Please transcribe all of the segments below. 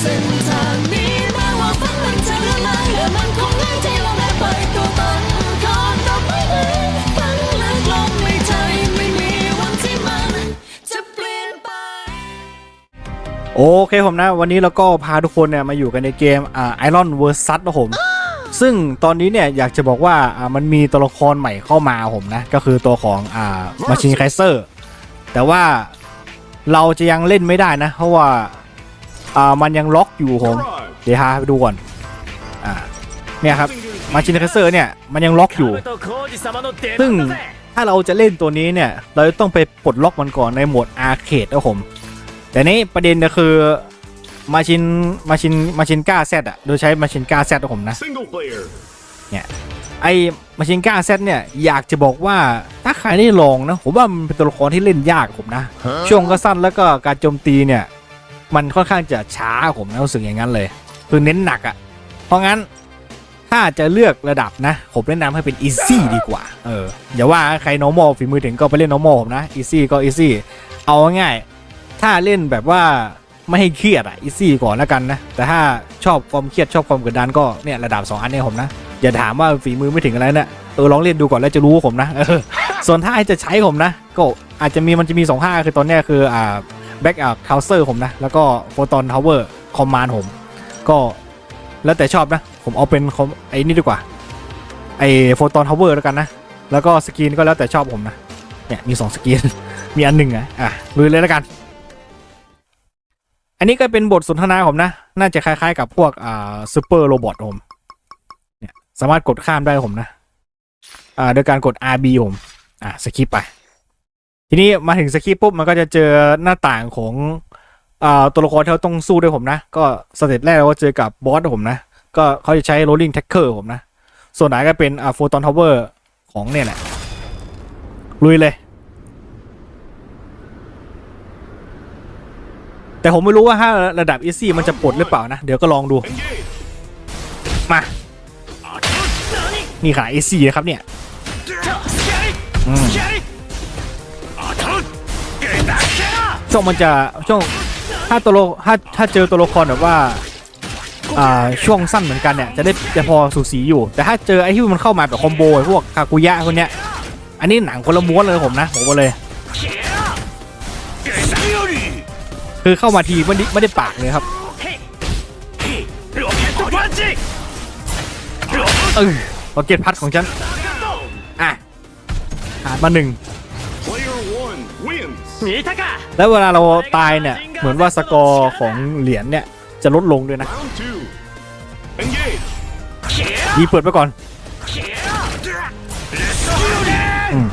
เส้นทางนี้แม้ว่าฝันมันจะละลายและมันคงเหนื่อยที่เราได้ไปตัวตันคอนดอกไม้เลยฝันลึกลงในใจไม่มีวันที่มัน จะเปลี่ยนไป โอเคผมนะ วันนี้เราก็พาทุกคนเนี่ยมาอยู่กันในเกมอ่าไอรอนเวอร์ซัสนะผม ซึ่งตอนนี้เนี่ยอยากจะบอกว่าอ่ามันมีตัวละครใหม่เข้ามาผมนะ ก็คือตัวของอ่ามาชินไคเซอร์แต่ว่าเราจะยังเล่นไม่ได้นะ เพราะว่า อ่ามันยังล็อกอยู่ผมเดี๋ยวฮาไปดูก่อนอ่าเนี่ยครับมาชินไคเซอร์เนี่ยมันยังล็อกอยู่ ซึ่งถ้าเราจะเล่นตัวนี้เนี่ยเราจะต้องไปปลดล็อกมันก่อนในโหมดอาร์เคดนะผมแต่นี้ประเด็นก็คือมาชินมาชินมาชินก้าแซดอะโดยใช้มาชินก้าแซดนะผมนะ Single player. ไอ้มาชินก้าแซดเนี่ยอยากจะบอกว่าถ้าใครได้ลองนะผมว่ามันเป็นตัวละครที่เล่นยากผมนะช่วงก็สั้นแล้วก็การโจมตีเนี่ย มันค่อนข้างจะช้าผมนะรู้สึกอย่างนั้นเลย คือเน้นหนักอะ่ะ เพราะงั้นถ้าจะเลือกระดับนะ ผมแนะนำให้เป็น easy ดีกว่า เออ อย่าว่าใคร normal ฝีมือถึงก็ไปเล่น normal ผมนะ easy ก็ easy เอาง่าย ถ้าเล่นแบบว่าไม่ให้เครียดอะ easy ก่อนแล้วกันนะ แต่ถ้าชอบความเครียดชอบความกดดันก็เนี่ยระดับ 2 อันเนี้ผมนะ อย่าถามว่าฝีมือไม่ถึงอะไรนะเออลองเล่นดูก่อนแล้วจะรู้ผมนะ เออ ส่วนถ้าจะใช้ผมนะ ก็อาจจะมีมันจะมี2ภาคคือตอนเนี้ยคืออ่า แบ็กอัพคาเซอร์ผมนะ แล้วก็โฟตอนทาวเวอร์คอมมานผม ก็แล้วแต่ชอบนะ ผมเอาเป็นไอ้นี่ดีกว่าไอ้โฟตอนทาวเวอร์แล้วกันนะ แล้วก็สกรีนก็แล้วแต่ชอบผมนะ เนี่ยมี 2 สกรีน มีอันหนึ่งอะอะลุยเลยแล้วกัน อันนี้ก็เป็นบทสนทนาผมนะ น่าจะคล้ายๆ กับพวกอ่าซูเปอร์โรบอทผมเนี่ยสามารถกดข้ามได้ผมนะอ่าโดยการกด RB ผมอ่าสคิปไป ทีนี้มาถึงสคิปปุ๊บมันก็จะเจอหน้าต่างของอตัวละครที่เราต้องสู้ด้วยผมนะ ก็สเต็ปแรกเราก็เจอกับบอสผมนะ ก็เขาจะใช้ rolling tackle ผมนะ ส่วนไหนก็เป็นอ่าโฟตอนทาวเวอร์ของเนี่ยแหละ ลุยเลย แต่ผมไม่รู้ว่าถ้าระดับ easy มันจะปลดหรือเปล่านะ เดี๋ยวก็ลองดู มา นี่ขนาด AC นะครับเนี่ย อืม ช่วงมันจะช่วงถ้าตัวลถ้าถ้าเจอตัวละครแบบว่าอ่าช่วงสั้นเหมือนกันเนี่ยจะได้จะพอสูสีอยู่ แต่ถ้าเจอไอ้ที่มันเข้ามาแบบคอมโบไอพวกคากุยะพวกเนี้ยอันนี้หนังคนละม้วนเลยผมนะผมบอกเลยคือเข้ามาทีไม่ได้ไม่ได้ปากเลยครับเออโอเกตพัดของฉันอะขามาหนึ่ง แล้วเวลาเราตายเนี่ย เหมือนว่าสกอร์ของเหรียญเนี่ย จะลดลงด้วยนะ Round two. Engage. ดีเปิดไปก่อนอืม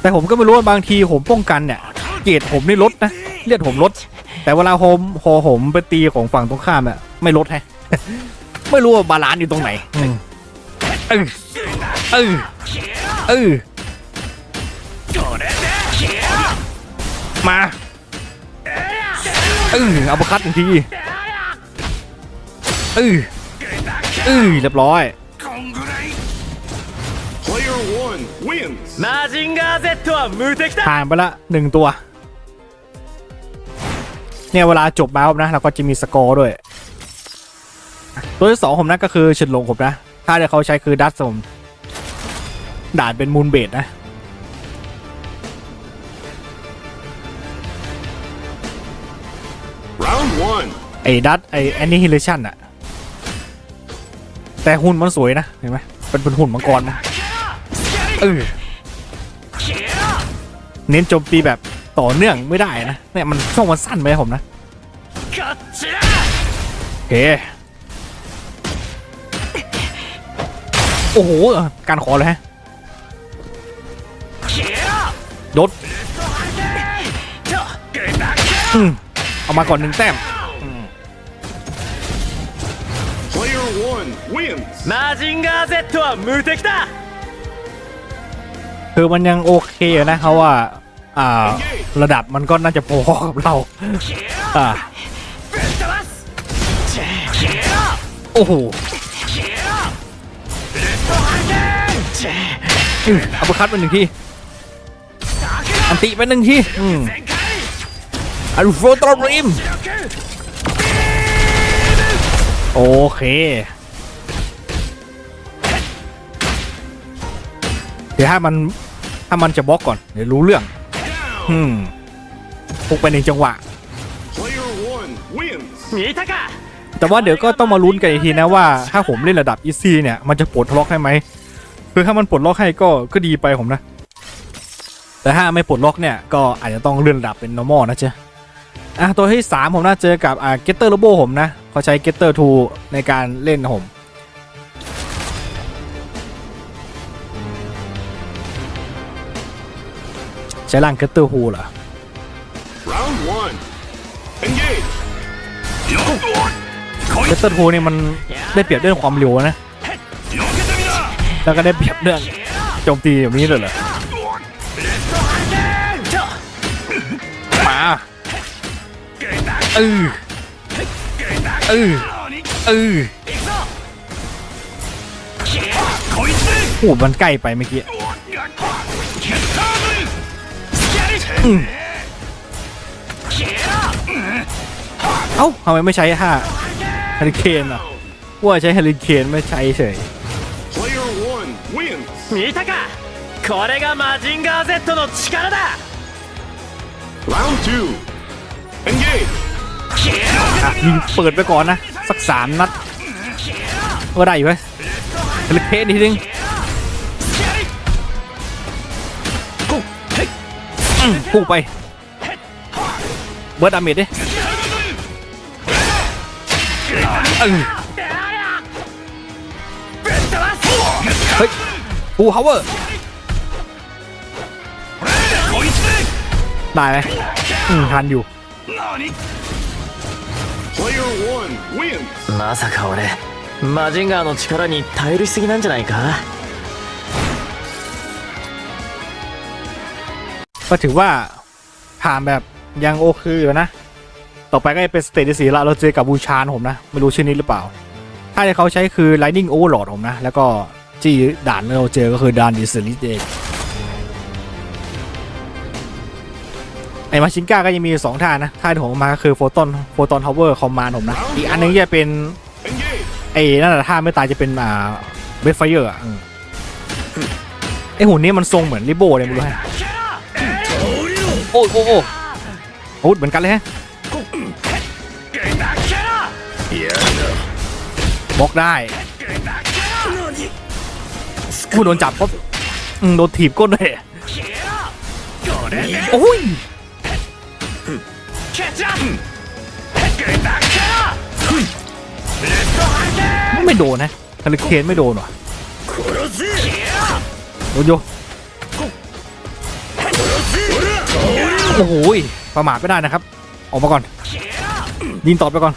แต่ผมก็ไม่รู้ว่าบางทีผมป้องกันเนี่ย เกรดผมนี่ลดนะ เลือดผมลด แต่เวลาโฮมพอผมไปตีของฝั่งตรงข้ามเนี่ยไม่ลดแฮะไม่รู้ว่าบาลานซ์อยู่ตรงไหนอืมเออเออ เออมาเออเอาประคัดหนึ่งทีเออเออเรียบร้อย Player one wins. マジンガー Z は無敵だ ผ่านไปละหนึ่งตัว เนี่ยเวลาจบมาแล้วนะเราก็จะมีสกอร์ด้วย ตัวที่สองผมนะก็คือเฉินหลงผมนะ ถ้าเดี๋ยวเขาใช้คือดัตผม ด่านเป็นมูลเบสนะ Round one ไอ้ดัตไอ้แอนนี่ฮิเลชันอะแต่หุ่นมันสวยนะ เห็นไหมเป็นเป็นหุ่นมังกรนะเออเน้นโจมตีแบบต่อเนื่องไม่ได้นะเนี่ยมันช่วงมันสั้นไหมผมนะโอเคโอ้โห การขอเลยฮะ ดดเอามาก่อนหนึ่งแต้มมาจิงกาเซตตัวมือเทคตาคือมันยังโอเคนะเขาว่าอ่า ระดับมันก็น่าจะพอกับเราอ่โอ้โหอัปคัดมาหนึ่งที่ อันติไปหนึ่งทีอัลโฟตรริมโอเค เดี๋ยวให้มันถ้ามันจะบล็อกก่อน เดี๋ยวรู้เรื่อง อืมพุกไปในจังหวะ แต่ว่าเดี๋ยวก็ต้องมาลุ้นกันอีกทีนะว่า ถ้าผมเล่นระดับอีซี่เนี่ย มันจะปลดล็อกให้ไหม คือถ้ามันปลดล็อกให้ก็ก็ดีไปผมนะ แต่ถ้าไม่ปลดล็อกเนี่ยก็อาจจะต้องเลื่อนระดับเป็น normal นะเจ๊ะอะตัวที่ 3 ผมน่าเจอกับอ่า getter robo ผมนะเขาใช้ getter 2 ในการเล่นนะผมใช้ร่าง getter 2เหรอ Round one. Engage. getter 2นี่มันได้เปรียบเรื่องความเร็วนะ แล้วก็ได้เปรียบเรื่องโจมตีแบบนี้เลยเหรอ เออเออเออโอ้มันใกล้ไปเมื่อกี้อืมเอ้าทำไมไม่ใช้ท่าเฮลิเคนอ่ะว่าใช้เฮลิเคนไม่ใช้เฉย Player one wins. 見たかこれがマジンガー Z の力だ Round two. Engage. อะยิงเปิดไปก่อนนะ สักสามนัดก็ได้อยู่ไหมเฮลิเคนนิดนึงอืมพุ่งไป เบิร์ดดาเมจดิเฮ้ยปูฮาวเวอร์ได้ไหมอืมทันอยู่ まさか俺マジンガーの力に頼りすぎなんじゃないか ก็ถือว่าผ่านแบบยังโอเคอยู่นะ ต่อไปก็จะเป็นสเตจที่สี่ละเราเจอกับบูชานผมนะ ไม่รู้ชื่อนี้หรือเปล่า ถ้าที่เขาใช้คือ Lightning Overlord ผมนะ แล้วก็จี้ด่านที่เราเจอก็คือด่านดิสลิสเอง ไอ้มาชินก้าก็ยังมีสองท่านะท่าที่ผมมาคือโฟตอนโฟตอนทาวเวอร์คอมมานผมนะ อีกอันนึงจะเป็นไอ้นั่นแหละท่าไม่ตายจะเป็นอ่าเบสไฟเออร์ไอหุ่นนี้มันทรงเหมือนริโบเลยมึงด้วยโอ้โอ้โอ้โอ้เหมือนกันเลยฮะบล็อกได้ผู้โดนจับก็โดนถีบก้นเลยโอ้ย ไม่โดนนะคาริเคนไม่โดนว่ะโดนโยโอ้โหยประมาทไม่ได้นะครับ ออกมาก่อน ยิงตอบไปก่อน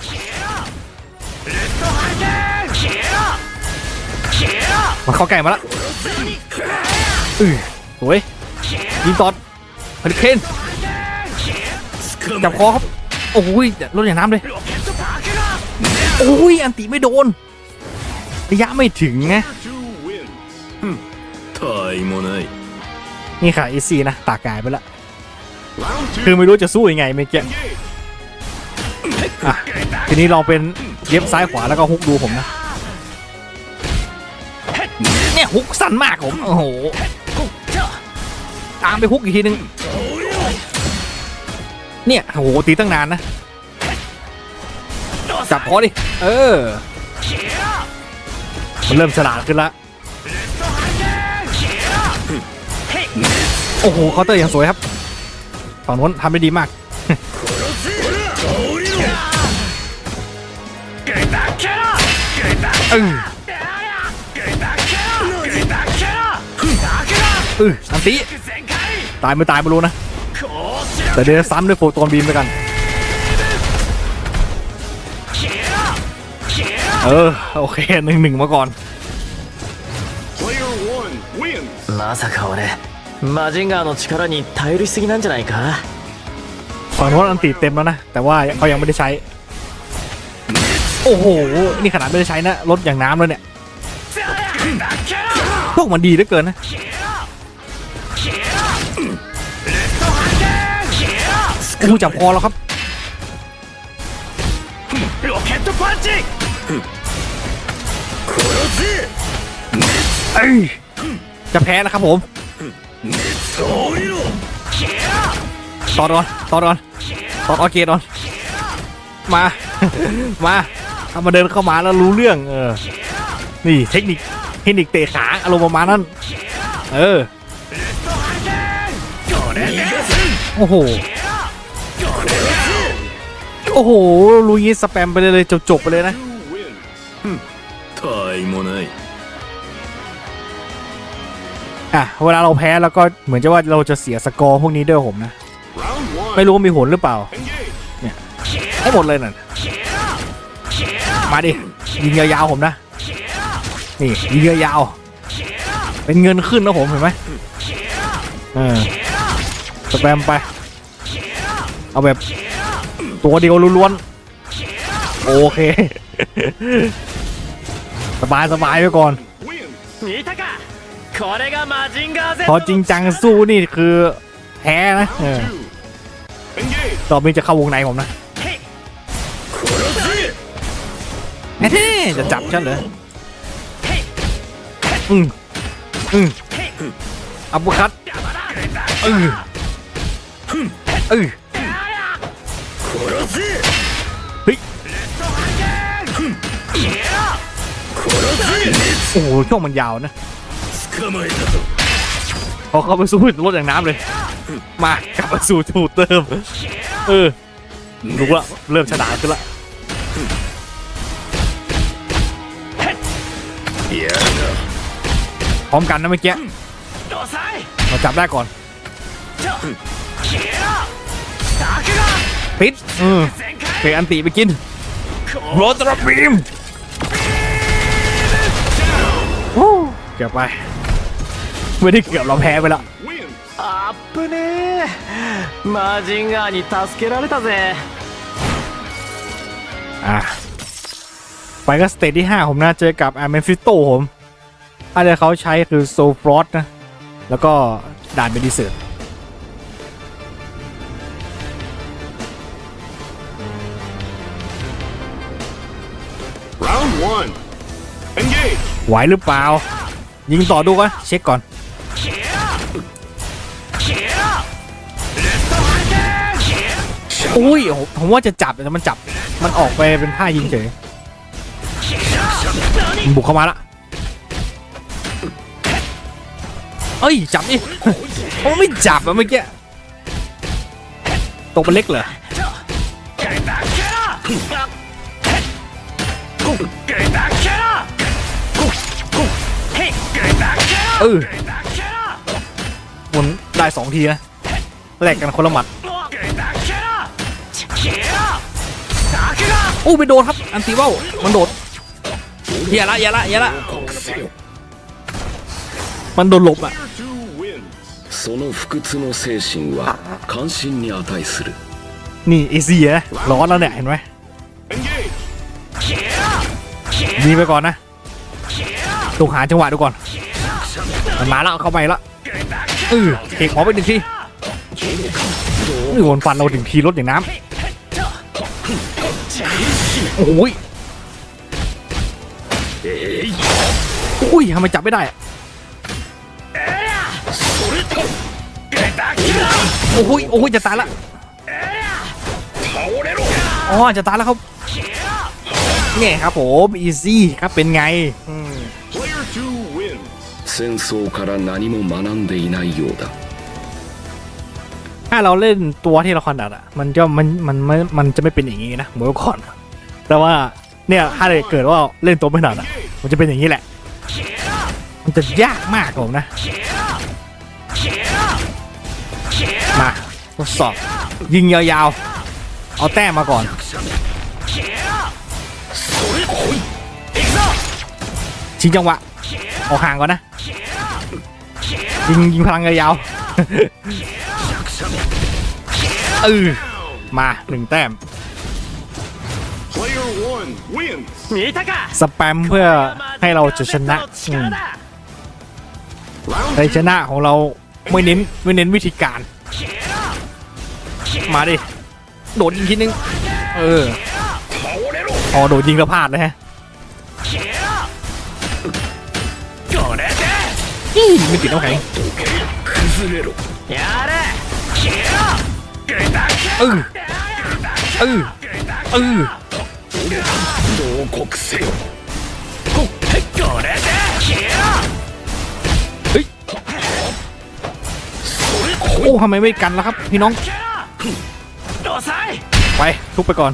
มันเข้าใกล้มาแล้วอือสวยยิงตอดคาริเคน จับคอครับโอ้ยลดอย่างน้ำเลยโอ้ยอันตีไม่โดนระยะไม่ถึงไงนี่ค่ะอีซีนะตากายไปละคือไม่รู้จะสู้ยังไงเมื่อกี้ทีนี้ลองเป็นเย็บซ้ายขวาแล้วก็ฮุกดูผมนะเนี่ยฮุกสั้นมากผมโอ้โหตามไปฮุกอีกทีนึง เนี่ยโหตีตั้งนานนะ จับคอดิ เออ มันเริ่มฉลาดขึ้นละ โอ้โหเคาน์เตอร์อย่างสวยครับ ฝั่งนู้นทำได้ดีมาก เออเอออันติตายไม่ตายไม่รู้นะ แต่เดี๋ยวซ้ำด้วยโฟตอนบีมไปกัน เออ โอเคหนึ่งหนึ่งมาก่อน Player one wins. まさか俺マジンガーの力に頼りすぎなんじゃないか ฝั่งโน้นอันติเต็มแล้วนะ แต่ว่าเขายังไม่ได้ใช้ โอ้โห นี่ขนาดไม่ได้ใช้นะลดอย่างน้ำเลยเนี่ย พวกมันดีเหลือเกินนะ อู้จับคอแล้วครับเอ้ยจะแพ้แล้วครับผมตอดอนตอดอนตอดออเกตอนมา มาเอามาเดินเข้ามาแล้วรู้เรื่อง เออ นี่เทคนิคเทคนิคเตะขาอารมณ์ประมาณนั้น เออ โอ้โห โอ้โหลุยสแปมไปเลยเลยจบไปเลยนะอะเวลาเราแพ้แล้วก็เหมือนจะว่าเราจะเสียสกอร์พวกนี้ด้วยผมนะ ไม่รู้มีหนหรือเปล่า เนี่ยให้หมดเลยนั่ะมาดิยิงยาวๆผมนะนี่ยิงยาวๆเป็นเงินขึ้นนะผมเห็นไหมเออสแปมไป เอาแบบ ตัวเดียวล้วนๆโอเค สบายสบายไปก่อนพอจริงจังสู้นี่คือแพ้นะต่อไปจะเข้าวงในผมนะจะจับฉันเหรออืมอืมอัปคัตออเออ ฮ้ยโอ้ช่วงมันยาวนะพอเข้าไปสู้รถอย่างน้ำเลย มากลับมาสู่ถูเติม เออรู้ละเริ่มชดะขึ้นละพร้อมกันนะเมื่อกี้เราจับได้ก่อน ปิดเฟอันติไปกินโรตระบีมเกือบไป ไม่ได้เกือบเราแพ้ไปละあっぶねーマジเガーに助けられたぜอะไปก็สเตจที่ 5 ผมนะเจอกับแอมเมฟิโต้ผมอะไรเขาใช้คือโซฟรอสนะ แล้วก็ด่านเบดิเซอร์ ไหวหรือเปล่า ยิงต่อดูก่อนเช็คก่อน อุ้ยผมว่าจะจับแต่มันจับ มันออกไปเป็นท่ายิงเฉย บุกเข้ามาละเอ้ย จับดิผมไม่จับอะเมื่อกี้ตกเป็นเล็กเหรอ เออวนได้สองทีนะแลกกันคนละหมัดโอ้ไปโดนครับ อันตีเว่ามันโดดอย่าละอย่าละอย่าละมันโดนหลบอ่ะ Player two wins. その不屈の精神は感心に値する นี่เอเซียนะร้อนแล้วเนี่ย เห็นไหม Engage. ยิงไปก่อนนะ ต้องหาจังหวะดูก่อนมันมาแล้วเข้าไปละเออเอกหอไปหนึ่งทีนี่วนฟันเราถึงทีรถอย่างน้ำโอ้ยอุ้ยทำไมจับไม่ได้โอ้ยโอ้ยจะตายละอ๋อจะตายแล้วครับเนี่ยครับผมอีซี่ครับเป็นไง 戦争から何も学んでいないようだ ถ้าเราเล่นตัวที่เราถนัดอ่ะ มันจะมันมันมันมันจะไม่เป็นอย่างนี้นะเหมือนก่อน แต่ว่าเนี่ยถ้าเกิดว่าเล่นตัวไม่ถนัดอ่ะ มันจะเป็นอย่างนี้แหละ มันจะยากมากผมนะ มาทดสอบ ยิงยาวๆ เอาแต้มมาก่อน ชิงจังหวะ ออกห่างก่อนนะ ยิงยิงพลังยาวเออมาหนึ่งแต้มสแปมเพื่อให้เราจะชนะในชนะของเราไม่เน้นไม่เน้นวิธีการ มาดิ โดดยิงทีนึง เออพอโดดยิงแล้วพลาดเลยฮะ ไม่ติดน้ำแข็งเออเออเออเฮ้ยโอ้ทำไมไม่กันแล้วครับ พี่น้อง ไปทุบไปก่อน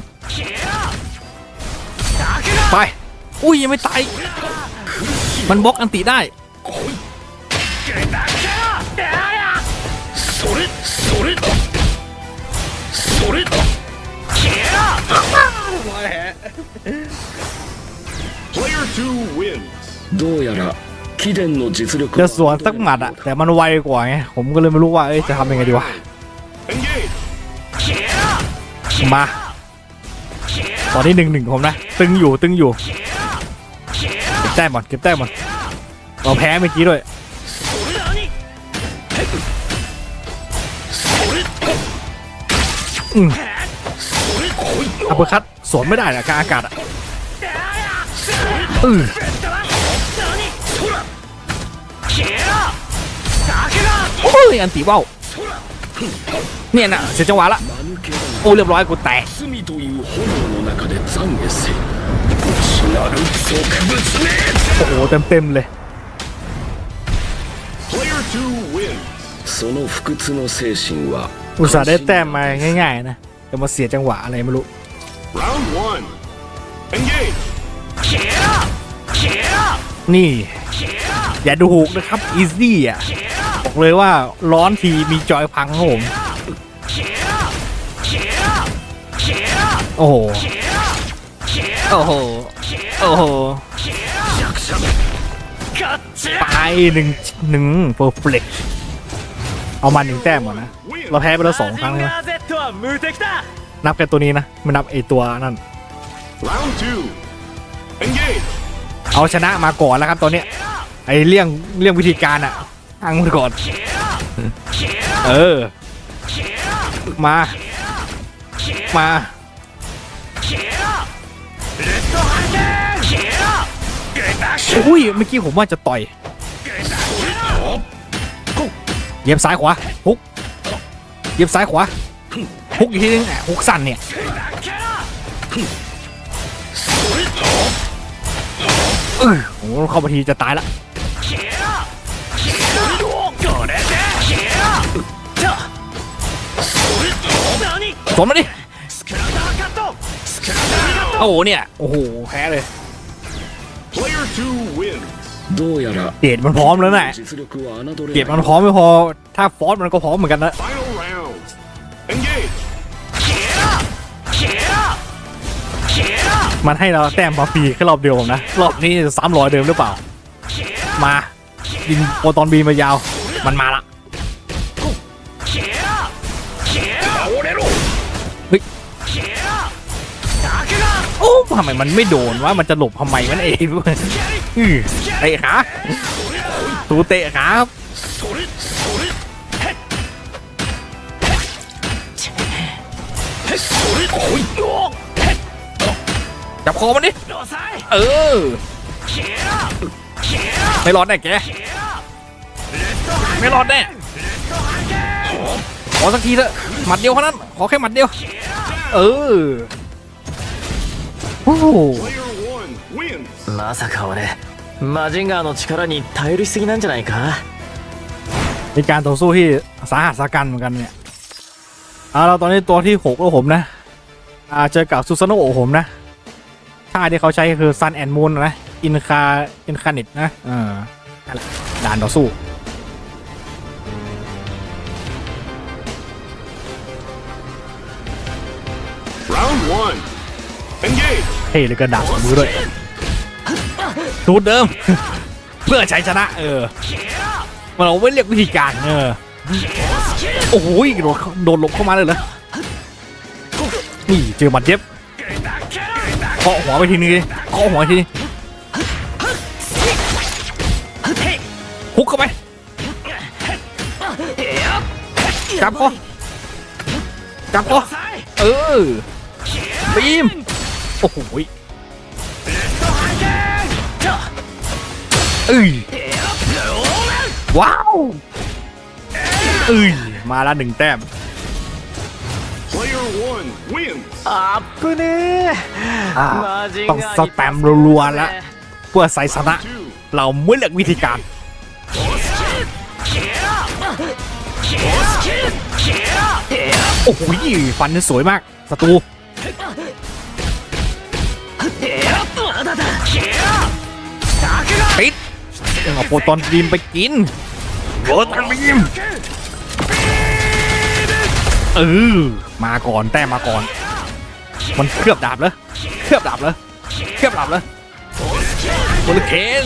ไป อุ้ยยังไม่ตาย มันบล็อกอันติได้ それそれそれ消えろ Player two wins. どうやら貴殿の実力 จะสวนสักหมัดอะแต่มันไวกว่าไง ผมก็เลยไม่รู้ว่า เอ้ยจะทำยังไงดีวะ Engage. 消えろ มา ตอนนี้หนึ่งหนึ่งผมนะ ตึงอยู่ ตึงอยู่ เก็บแต้มก่อนเก็บแต้มก่อนเราแพ้เมื่อกี้ด้วย อัปเปอร์คัตสวนไม่ได้นะกลางอากาศอะอือโอ้ยอันตีเบ้าเนี่ยนะเสียจังหวะละโอ้เรียบร้อยกูแตกโอ้โหเต็มเต็มเลย その不屈の精神は อุตส่าห์ได้แต้มมาง่ายๆนะแต่มาเสียจังหวะอะไรไม่รู้ Round one. Engage. 消えろ消えろ นี่ อย่าดูถูกนะครับอีซี่อ่ะบอกเลยว่าร้อนทีมีจอยพังครับผม โอ้โห โอ้โห โอ้โห ガッチ ไปหนึ่งหนึ่งเพอร์เฟก เอามาหนึ่งแต้มก่อนนะ เราแพ้ไปแล้วสองครั้งนะนับกันตัวนี้นะไม่นับไอตัวนั่น เอาชนะมาก่อนแล้วครับตอนนี้ ไอเรื่องเรื่องวิธีการอะอ้างมันก่อน เออ มา มาอุ้ยเมื่อกี้ผมว่าจะต่อย เย็บซ้ายขวาฮุกเย็บซ้ายขวาฮุกอีกทีนึงฮุกสั้นเนี่ยเออโอ้เข้ามาทีจะตายละสวนมาดิโอ้โหเนี่ย โอ้โห แพ้เลย どうやら เกรดมันพร้อมแล้วน่ะ 実力は侮れ เกรด な มัน い พร้อมไม่พอ ถ้าฟอสมันก็พร้อมเหมือนกันนะ Final round. Engage. 消えろ消えろ มันให้เราแต้มมาฟรีแค่รอบเดียวผมนะ รอบนี้จะซ้ำรอยเดิมหรือเปล่า มายิงโปรตอนบีมายาว มันมาละ 消えろ消えろ倒れろ เฮ้ย 消えろだけが โอ้ทำไมมันไม่โดนว่ามันจะหลบทำไมมันเอง อือเตะขาตูเตะขาครับ それそれそれこい จับคอมันดิ 抑え เออ 消えろ消えろ ไม่รอดแน่แก ไม่รอดแน่ ขอสักทีเถอะหมัดเดียวเท่านั้น ขอแค่หมัดเดียว เออ โอ้โห Player one wins. まさか俺 マジンガーの力に頼りすぎなんじゃないか เป็นการต่อสู้ที่สาหัสสากันเหมือนกันเนี่ยเอาเราตอนนี้ตัวที่หกแล้วผมนะอ่าเจอกับซูซานโนะผมนะท่าที่เขาใช้คือซันแอนมูนนะ อินคา อินคานิตนะเออนั่นแหละด่านต่อสู้ Round one. Engage. เท่เลยกระดาษมือด้วย สูตรเดิม เพื่อใชัยชนะ เออมันเราไม่เรียกวิธีการเออโอ้โหโดนโดนหลบเข้ามาเลยเหรอนี่เจอหมัดเย็บเคาะหัวไปทีนึงเคาะหัวทีนึงฮุกเข้าไปจับคอจับคอเออบีมโอ้โห เอ้ยว้าวเอ้ยมาละหนึ่งแต้ม player one wins อาบปุเน่ต้องสแตมรัวๆแล้วเพื่อใส่ชนะ เราไม่เลือกวิธีการโอ้โหฟันนี่สวยมากศัตรู เอาโปรตอนบีมไปกินโปรตอนบีมเออมาก่อนแต้มมาก่อน มันเคลือบดาบเลยเคลือบดาบเลยเคลือบดาบเลยโอลเคน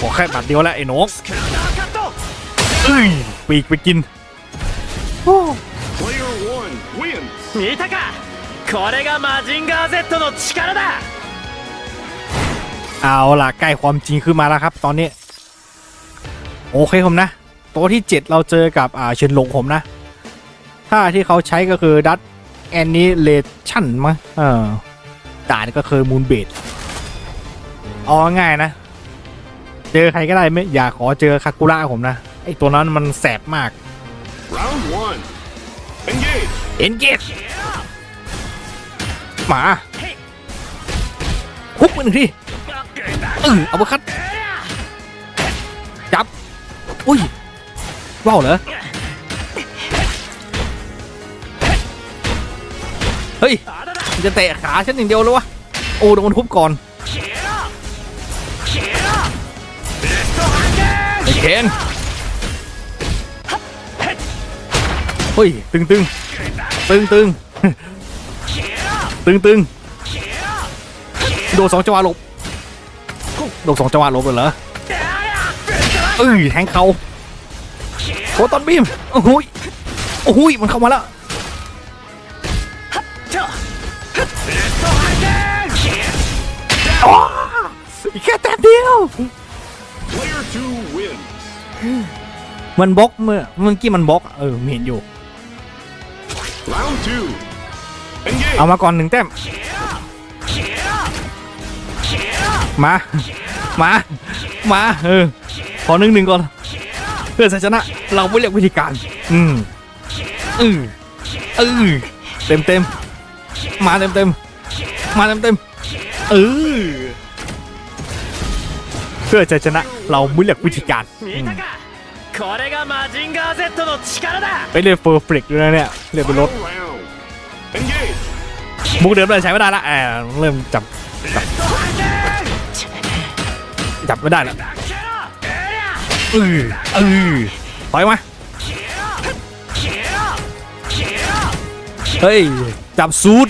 ขอแค่บัดเดียวแล้วไอ้นกเอ้ยปีกไปกิน Player one wins. 見たかこれがマジンガー Z の力だ เอาล่ะใกล้ความจริงขึ้นมาแล้วครับ ตอนนี้ โอเคผมนะ ตัวที่ 7 เราเจอกับอ่าเฉินหลงผมนะถ้าที่เขาใช้ก็คือดัตแอนนิเลชั่นมั้งเออด่านก็คือมูนเบดเอาง่ายๆนะ เจอใครก็ได้ไม่อยากขอเจอคากุระผมนะไอตัวนั้นมันแสบมาก Round one. Engage. เอ็นเกตหมาฮุกมันหนึ่งทีเออเอาไปคัดจับ อุ้ยว้าวเหรอ เฮ้ยมันจะเตะขาฉันอย่างเดียวเลยวะ โอ้โดนทุบก่อนไอ้เคนเฮ้ย ตึงตึงตึงตึงตึงตึงโดนสองจังหวะหลบ โดนสองจังหวะลบเลยเหรอเอ้ยแทงเขาโคตอนบีมโอ้โหยโอ้โหยมันเข้ามาแล้วอีกแค่แต้มเดียวมันบล็อกเมื่อเมื่อกี้มันบล็อกเออมีเห็นอยู่เอามาก่อนหนึ่งแต้ม มา มา มา เออ ขอหนึ่งหนึ่งก่อน เพื่อชนะ เราไม่เลืยกวิธีการ อืมอืออือเต็มเต็ม มาเต็มเต็ม มาเต็มเต็มเออเพื่อจะชนะ เราไม่เลือกวิธีการไปเรียนเฟอร์ฟริกเลยเนี่ยเรียนเป็นรถมุกเดิมเลยใช้ไม่ได้ละแอบเริ่มจับ จับไม่ได้แล้วเออเออถอยมาเฮ้ย จับซูด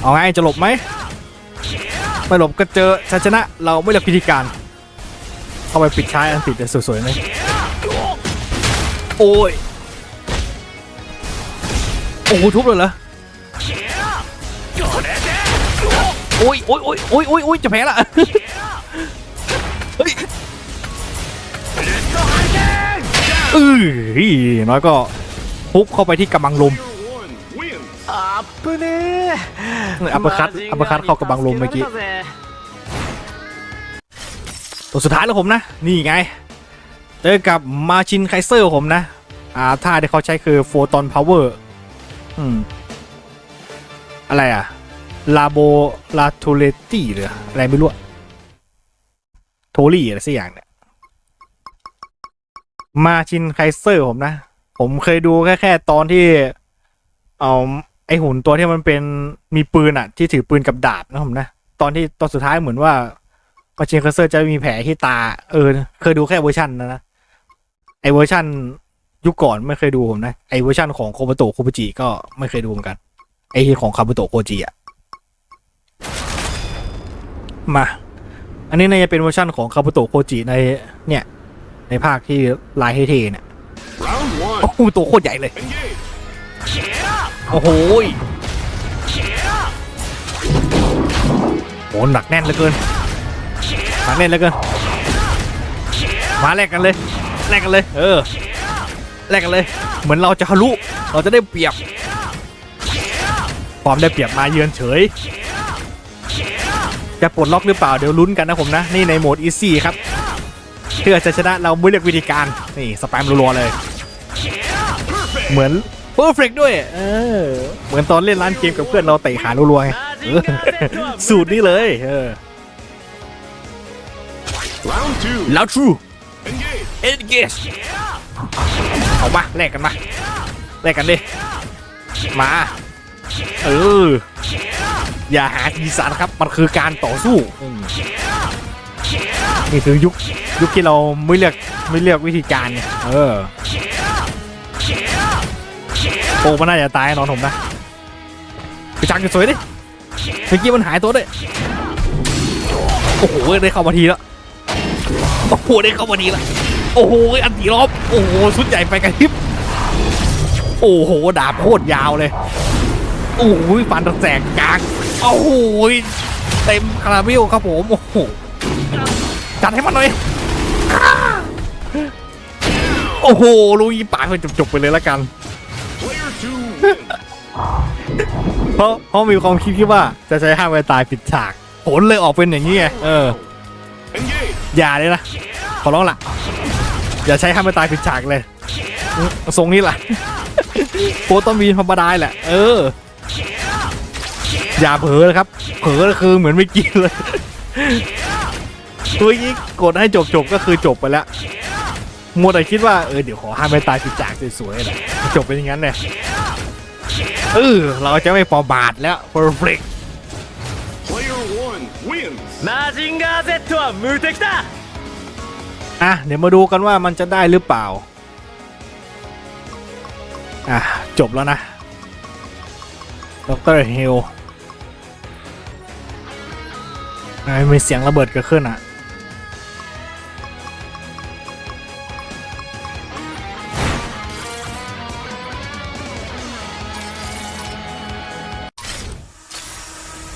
เอาไงจะหลบไหมไม่หลบก็เจอชัยชนะ เราไม่เลือกพิธีการ เข้าไปปิดท้ายอันติดแต่สวยๆไหมโอ้ยโอ้โหทุบเลยเหรอโอ้ยโอ้ยโอ้ยโอ้ยโอ้ยโอ้ยจะแพ้ละ อื้อน้อยก็ฮุบเข้าไปที่กำบังลมอัปเน่อัปคัตอัปคัตเข้ากำบังลมเมื่อกี้ตัวสุดท้ายแล้วผมนะ นี่ไง เจอกับมาชินไคเซอร์ผมนะ อ่าท่าที่เขาใช้คือโฟตอนพาวเวอร์อืม อะไรอะลาโบลาทูเลตี้หรืออะไรไม่รู้โทลี่อะไรสักอย่างเนี่ย มาชินไคเซอร์ผมนะ ผมเคยดูแค่แค่ตอนที่ เอาไอหุ่นตัวที่มันเป็นมีปืนอะที่ถือปืนกับดาบนะผมนะ ตอนที่ตอนสุดท้ายเหมือนว่ามาชินไคเซอร์จะมีแผลที่ตา เออ เคยดูแค่เวอร์ชันนะนะไอเวอร์ชันยุคก่อนไม่เคยดูผมนะ ไอเวอร์ชันของโคบโตะโคบจิก็ไม่เคยดูเหมือนกัน ไอของคาบุโตะโคจิอะมา อันนี้น่าจะเป็นเวอร์ชันของคาบุโตะโคจิในเนี่ย ในภาคที่ลายเท่ๆเนี่ย Round โอ้ one. โหตัวโคตรใหญ่เลย Engage. โอ้โหยโหหนักแน่นเหลือเกินหนักแน่นเหลือเกิน มาแลกกันเลยแลกกันเลย เออแลกกันเลย เหมือนเราจะทะลุเราจะได้เปรียบความได้เปรียบมาเยือนเฉยใจจะปลดล็อกหรือเปล่าเดี๋ยวลุ้นกันนะผมนะ นี่ในโหมดอีซี่ครับเพื่อจะชนะเราไม่เลือกวิธีการ นี่สแปมรัวๆเลย เหมือนเพอร์เฟกด้วย เออ เหมือนตอนเล่นร้านเกมกับเพื่อนเราเตะขารัวๆไงเออสูตรนี้เลย เออ Round two. แล้วทรู Engage. เอ็นเกสเอามาแลกกันมาแลกกันดิ มา เออ อย่าหาทีสารครับ มันคือการต่อสู้อืม นี่คือยุคยุคที่เราไม่เลือกไม่เลือกวิธีการเนี่ยเออโอ้มันน่าจะตายนอนผมนะไปจังกันสวยดิเมื่อกี้มันหายตัวด้วยโอ้โหได้เข้ามาทีแล้วโอ้โหได้เข้ามาดีละโอ้โหอันตีรอบโอ้โหสุดใหญ่ไปกันทิปโอ้โหดาบโคตรยาวเลยโอ้โหฟันตะแสกกลางโอ้โหเต็มคาราเบลครับผมโอ้โห ให้มันหน่อยโอ้โหลุยปากไปจบๆไปเลยละกันเพราะเพราะมีความคิดที่ว่าจะใช้ห้ามไปตายผิดฉากผลเลยออกเป็นอย่างนี้ไงเออ อย่าเลยนะขอร้องละอย่าใช้ห้ามไปตายผิดฉากเลยทรงนี้แหละโปรต้องมีธรรมดาแหละ เออ อย่าเผลอเลยครับ เผลอคือเหมือนไม่กินเลย ตัวนี้กดให้จบจบก็คือจบไปแล้วมัวแคิดว่าเออเดี๋ยวขอห้ามไม่ตายสิจากสวยๆนะจบเป็นอย่างนั้นเนี่ยเออเราจะไม่ประบาทแล้วเพอร์เฟกต์มาจิงกาเซตัวมือเต็กตาอะเดี๋ยวมาดูกันว่ามันจะได้หรือเปล่าอะจบแล้วนะด็อกเตอรเฮลไม่มีเสียงระเบิดเกิดขึ้นอะ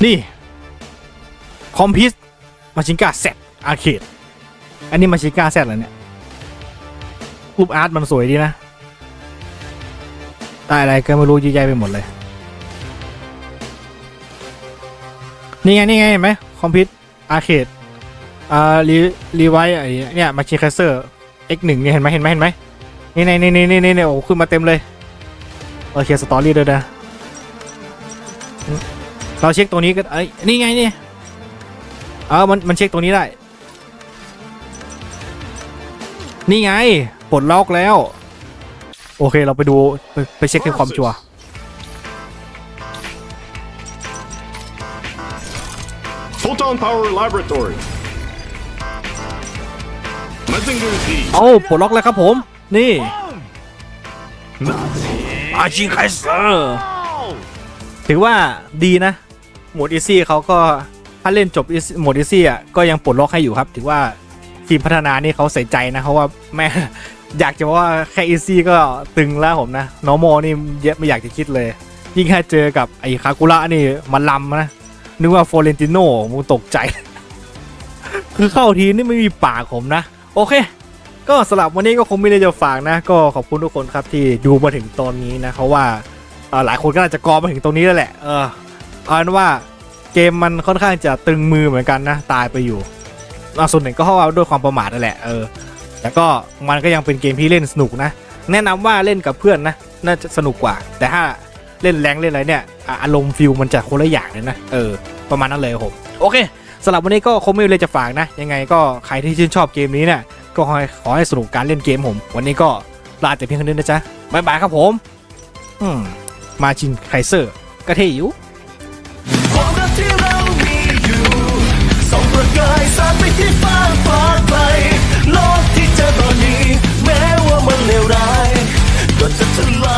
นี่ คอมพิวมาชิงกาเซตอาร์เคดอันนี้มาชิงกาแซดเหรอเนี่ย รูปอาร์ตมันสวยดีนะได้อะไรก็ไม่รู้เยอะแยะไปหมดเลย นี่ไง นี่ไงเห็นไหมคอมพิวอาร์เคดอ่ารีรีไวท์ไอเนี่ยมาชิคาเซอร์ X1 เนี่ยเห็นไหมเห็นไหมเห็นไหมนี่นี่นี่นี่นี่นี่โอ้ขึ้นมาเต็มเลยโอเคสตอรี่ด้วยนะอืม เราเช็คตัวนี้ก็เอ้ยนี่ไงนี่เออมันมันเช็คตัวนี้ได้ นี่ไงปลดล็อกแล้ว โอเคเราไปดูไปไปเช็คในความชัวร์ Photon Power Laboratory. Mazinger Z. โอ้าปลดล็อกแล้วครับผม นี่อาชิงไคเซอร์ถือว่าดีนะ โหมดอีซี่เขาก็ถ้าเล่นจบ Easy- โหมดอีซี่อะก็ยังปลดล็อกให้อยู่ครับ ถือว่าทีมพัฒนานี่เขาใส่ใจนะเพราะว่าแม่ อยากจะว่าแค่อีซี่ก็ตึงแล้วผมนะนอร์มอนี่เยอะไม่อยากจะคิดเลย ยิ่งแค่เจอกับไอ้คากุระนี่มันลำนะ นึกว่าโฟเรนติโน่มูตกใจ คือเข้าทีนี่ไม่มีปากผมนะ โอเค ก็สำหรับวันนี้ก็คงไม่ได้จะฝากนะ ก็ขอบคุณทุกคนครับที่ดูมาถึงตอนนี้นะเพราะว่าเอ่อหลายคนก็น่าจะกอมาถึงตรงนี้แล้วแหละเออ เอาเป็นว่าเกมมันค่อนข้างจะตึงมือเหมือนกันนะ ตายไปอยู่อะส่วนหนึ่งก็เพราะว่าด้วยความประมาทนั่นแหละเออแต่ก็มันก็ยังเป็นเกมที่เล่นสนุกนะ แนะนำว่าเล่นกับเพื่อนนะน่าจะสนุกกว่า แต่ถ้าเล่นแรงเล่นอะไรเนี่ยอารมณ์ฟิลมันจะคนละอย่างเลยนะเออประมาณนั้นเลยผมโอเคสำหรับวันนี้ก็คงไม่มีอะไรจะฝากนะ ยังไงก็ใครที่ชื่นชอบเกมนี้เนี่ยก็ขอให้ขอให้สนุกการเล่นเกมผม วันนี้ก็ลาแต่เพียงเท่านี้นะจ๊ะบายบายครับผม อืมมาชินไคเซอร์ก็เท่อยู่ ความรักที่เรามีอยู่ ส่องประกายสาดไปที่ฟ้าฟ้าไกลโลกที่เจอตอนนี้ แม้ว่ามันเลวร้าย ก็จะทลาย